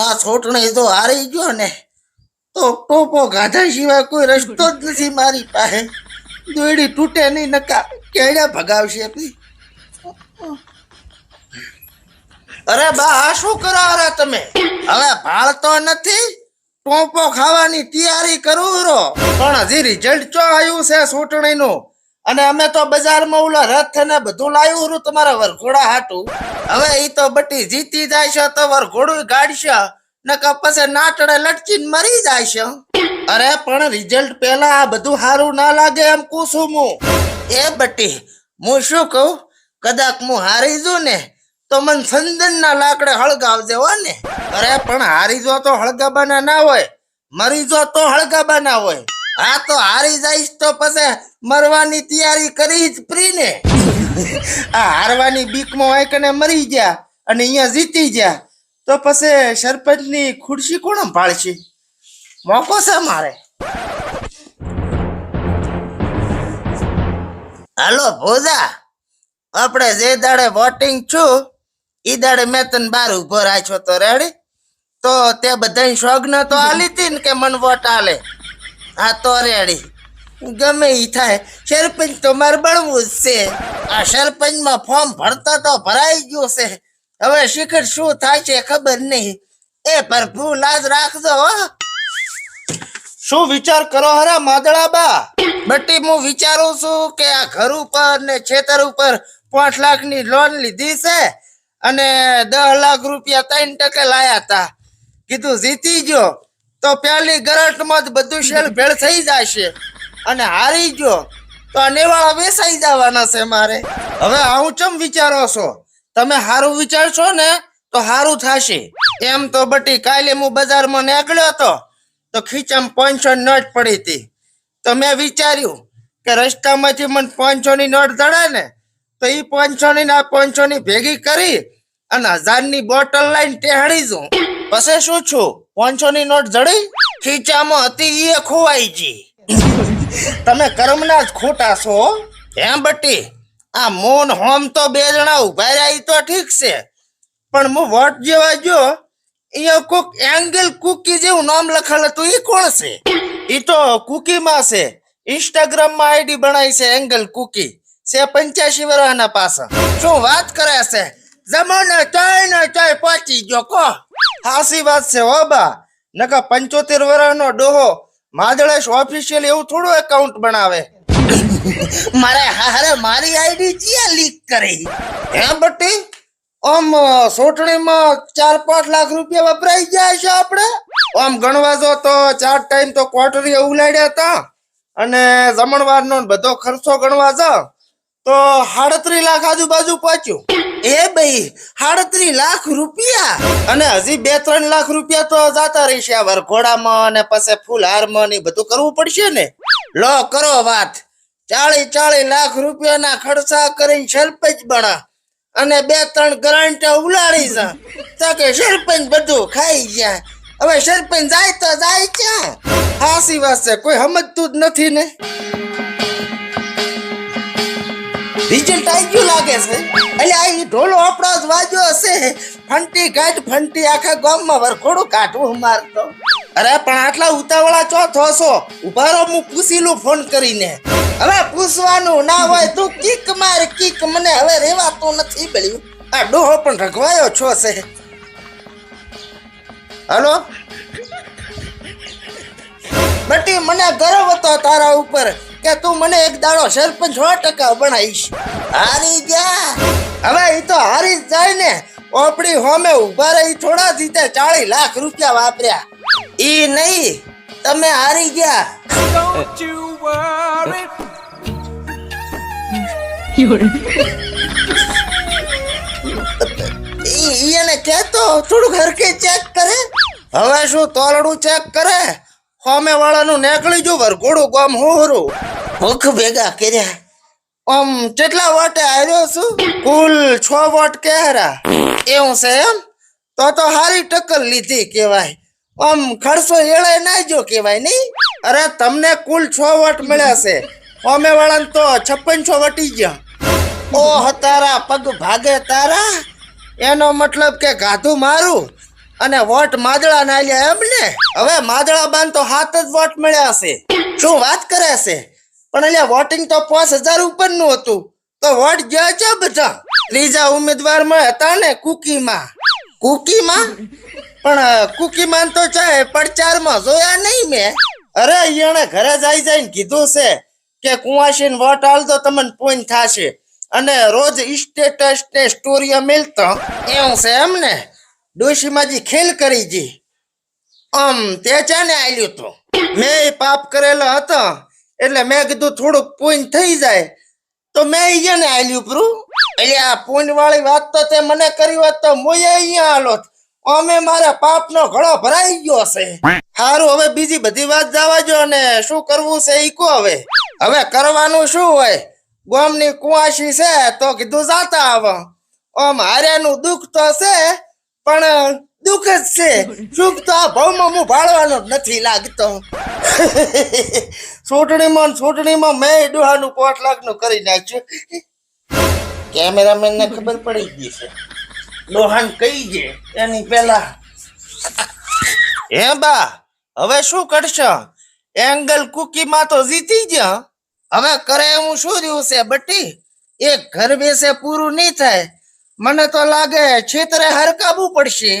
આ છોટણી તો હારી ગયો ને. તો ટોપો ગાધા સિવાય કોઈ રસ્તો જ નથી મારી પાસે. દોયડી તૂટે નહીં, નકા કેડા ભગાવશે આપી. અરે બા, આ શું કરો અરે તમે? હવે ભાળતો નથી, ટોપો ખાવાની તૈયારી કરું રો પણ હજી રિઝલ્ટ ચો આવ્યું છે ચૂંટણીનું અને અમે તો બજારમાં ઓલા રથ ને બધું લાવ્યું હતું તમારા વરઘોડા હાટું. હવે એ તો બટી જીતી જાય છે, તો વરઘોડું ગાડશે, નકર પછી નાટડે લટકીને મરી જાય છે. અરે પણ રિઝલ્ટ પહેલા આ બધું સારું ના લાગે એમ કુસુમ હું. એ બટી, હું શું કહું? કદાચ હું હારી જઉં ને, તો મન સંદન ના લાકડે હળગાવજે હો ને. અરે પણ હારી જો તો હળગાબાના ના હોય, મરી જો તો હળગાબાના હોય. હા તો હારી જઈશ તો પછી મરવાની તૈયારી કરી જ પ્રી ને. આ હારવાની બીકમાં હોય કને મરી ગયા અને અહીંયા જીતી ગયા. તો પછી સરપંચની ખુરશી કોણ ભાળશે મોકો છે મારે. હાલો ભોજા, આપણે જે દાડે વોટિંગ છું એ દાડે મેં તને બાર ઊભો રાખ્યો તો રેડી તો તે બધા સોગન તો આલી હતી ને કે મન વોટ આલે? હા તો રેડી. ગમે એ થાય. સરપંચ તો મારે બનવું જ છે. આ સરપંચમાં ફોર્મ ભરતો તો ભરાઈ ગયું છે. હવે શિખર શું થાય છે ખબર નહીં. એ પ્રભુ લાજ રાખજો હો. શું વિચાર કરો હરા માદળાબા? બટી હું વિચારું છું કે આ ઘર ઉપર ને છેતર ઉપર પાંચ લાખની લોન લીધી છે અને દસ લાખ રૂપિયા ત્રણ ટકે લાયા હતા. કીધું જીતી ગયો. તો પેલી ગરટમાં જ બધું શેલ ભેળ થઈ જશે. અને હારી ગયો તો આ નેવાળા બેસાઈ જવાના છે મારે. હવે આવું ચમ વિચારો છો? તમે સારું વિચારશો ને, તો સારું થશે. એમ તો બટી, કાલે હું બજારમાં નીકળ્યો હતો, તો ખીચામાં પાંચસો નોટ પડી હતી. તો મેં વિચાર્યું કે રસ્તામાંથી મને પાંચસો ની નોટ ધડે ને, તો એ પાંચસો ની ના પાંચસો ની ભેગી કરી અને હજારની બોટલ લઈને ટેહડી જઉં પછી શું છું? પાંચસો ની નોટ જડી, ખીચામાં હતી એ ખોવાઈ ગઈ તમે કર્મના જ ખોટા છો. એમ બટી, આ મોન હોમ તો બે જણા ઊભા રહ્યા તો ઠીક છે. પણ હું વોટ જેવા જો અહીંયા કોક એંગલ કુકી જેવું નામ લખેલ હતું એ કોણ છે? એ તો કુકીમાં છે. ઇન્સ્ટાગ્રામમાં આઈડી બનાવી છે, એંગલ કુકી. છે પંચ્યાસી વર્ષના પાછા શું વાત કરે છે? જમાનો ચોય ને પહોંચી ગયો કો હાસી વાત છે, હો બા. નકા પંચોતેર વર્ષનો ડોહો માદળેશ ઓફિશિયલ એવું થોડું એકાઉન્ટ બનાવે. મારે હારે મારી આઈડી ક્યાં લીક કરી? હે બટી? આમ સોટણીમાં ચાર પાંચ લાખ રૂપિયા વપરાઈ ગયા છે આપણે? આમ ગણવા જો તો ચાર ટાઈમ તો ક્વાર્ટરી ઉલાડ્યા હતા. અને જમણવારનો બધો ખર્ચો ગણવા જાવ તો સાડત્રીસ લાખ આજુબાજુ પહોંચ્યું. એ ભાઈ સાડત્રીસ લાખ રૂપિયા. અને હજી બે ત્રણ લાખ રૂપિયા તો જાતા રહેશે આ વરઘોડામાં અને પછી ફૂલહારમાં ને બધું કરવું પડશે ને. લો, કરો વાત. ચાળી ચાળી લાખ રૂપિયાના ખર્ચા કરીને સરપંચ બના. અને બે ત્રણ ગ્રાન્ટા ઉલાડી જા. તો કે સરપંચ બધું ખાઈ ગયા. હવે સરપંચ જાય તો જાય ક્યાં? હાસી વાત છે. કોઈ સમજતું જ નથી ને. રિઝલ્ટ આવી ગયું લાગે છે. એટલે આ ઢોલો આપણો જ વાજ્યો હશે. ફંટી કાઢ ફંટી આખા ગામમાં વરખોડું કાઢવું મારતો અરે, પણ આટલા ઉતાવળા ચો થોસો ઊભા રહો, હું પૂછી લઉં ફોન કરીને. હવે પૂછવાનું ના હોય તું કિક માર, કિક. મને હવે રેવાતું નથી બળ્યું. આ ડોહો પણ રઘવાયો છો છે. હલો? બટી મને ગર્વ હતો તારા ઉપર કે તું મને એક દાડો સરપંચ સો ટકા બનાવીશ. હારી ગયા. હવે એ તો હારી જ જાય ને. ઓપડી હોમે ઊભા રહી થોડા જીતે ચાળી લાખ રૂપિયા વાપર્યા. ઈ નહીં તમે હારી ગયા. એને કહેતો થોડુંક હરકે ચેક કરે. હવે શું તોલડું ચેક કરે? હોમે વાળાનું નેકળી જો વરઘોડું ગામ હોરું ભૂખ ભેગા કર્યા. આમ કેટલા વોટે આવ્યો છું? કુલ છ વોટ કેરા એવું છે એમ? તો તો હારી ટક્કર લીધી કેવાય આમ ખર્ચો એળાય ના જો કેવાય નહીં? અરે તમને કુલ છ વોટ મળ્યા છે. અમે વાળાને તો છપ્પન છો વટી ગયા. ઓહ તારા પગ ભાગે તારા? એનો મતલબ કે ગાધું મારું? અને વોટ માદળા ના આલ્યા એમ ને? હવે માદળા બાન તો હાથ જ વોટ મળ્યા છે. શું વાત કરે છે? પણ અલ્યા વોટિંગ તો પાંચ હજાર ઉપરનું હતું. તો વોટ ગયા છે બધા? ત્રીજા ઉમેદવારમાં હતા ને કુકીમાં. કુકીમાં? પણ કુકીમાં તો ચાહે માં જોયા નહીં મેં. અરે એને ઘરે જઈ જઈને કીધું છે કે કુંવાસીને વોટ દો તમને પોઈન્ટ થશે. અને રોજ સ્ટેટસ ને સ્ટોરી મેલતો. એવું છે એમ ને? ડોશીમાજી ખેલ કરી જી. આમ તે ચાને ને આલ્યું તો? મેં પાપ કરેલો હતો, એટલે મેં કીધું થોડુંક પોઈન્ટ થઈ જાય. તો મેં અહીંયા ને આલ્યું પ્રું? એટલે આ પૂન વાળી વાત તો તે મને કરી હોત તો મોયે અહીંયા આલોત અમે મારા પાપનો ઘડો ભરાઈ ગયો છે સારું હવે બીજી બધી વાત જવા જો ને શું કરવું છે એ કો હવે. હવે કરવાનું શું હોય? ગોમની કુવાસી છે, તો કીધું જાતા આવો. આમ હાર્યાનું દુઃખ તો છે પણ દુઃખ જ છે. સુખ તો આ ભાવમાં હું ભાળવાનો નથી લાગતો. ચૂંટણીમાં ચૂંટણીમાં મેં દુહાનું પોટ લાખનું કરી નાખ્યું. કેમેરામેન ને ખબર પડી ગઈ છે. લોહાન કઈ છે? એની પેલા હે બા, હવે શું કરશો? એંગલ કુકીમાં તો જીતી ગયા હવે કરે એવું શું રહ્યું છે, બટી? એક ઘર બેસે પૂરું નહીં થાય. મને તો લાગે છેતરે હરકાવું પડશે.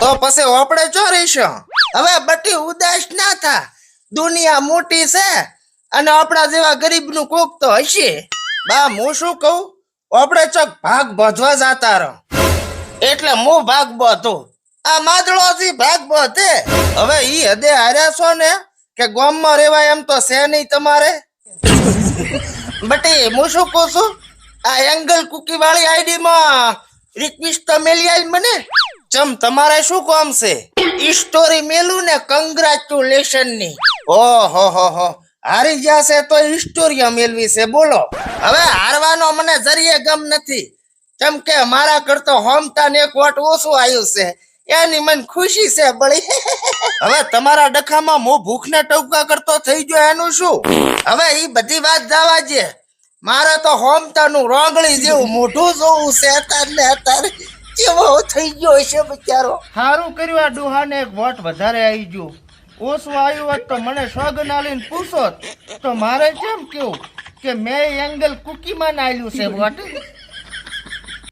તો પછી આપણે ચો રહીશું? હવે બટી ઉદાસ ના થા. દુનિયા મોટી છે અને આપણા જેવા ગરીબનું કોક તો હશે. બા, હું શું કહું? આપણે ચોક ભાગ બધવા જાતા રહો. એટલે હું ભાગ બધો. આ માદળોથી ભાગ બધે. હવે ઈ હદે હાર્યા છો ને કે ગામમાં રહેવાય એમ તો છે નહીં તમારે? બટી, હું શું કહું છું? આ એંગલ કુકી વાળી આઈડી માં રિક્વેસ્ટ મેલી આઈ મને. ચમ તમારે શું કામ છે? ઈ સ્ટોરી મેલું ને કંગ્રેચ્યુલેશનની. ઓ હો હો. હારી ગયા છે તો હિસ્ટોરિયા મેલવી છે, બોલો. હવે હારવાનો મને જરીએ ગમ નથી. કેમ કે મારા કરતો હોમતા ને એક વોટ ઓછું આવ્યું છે. એની મને ખુશી છે, બળી. હવે તમારા ડખામાં હું ભૂખને ટવકા કરતો થઈ ગયો, એનું શું? હવે ઈ બધી વાત જવા જે મારે તો હોમતાનું રોંગળી જેવું મોઢું જોવું છે ને અત્યારે કેવો થઈ ગયો છે બિચારો? સારું કર્યું આ ડુહાને એક વોટ વધારે આવી ગયો. ઓછું આવ્યું હોત તો મને સ્વગન આલીને પૂછો તો મારે કેમ કેવું? કે મેં એંગલ કુકીમાં નાખ્યું છે, વોટ?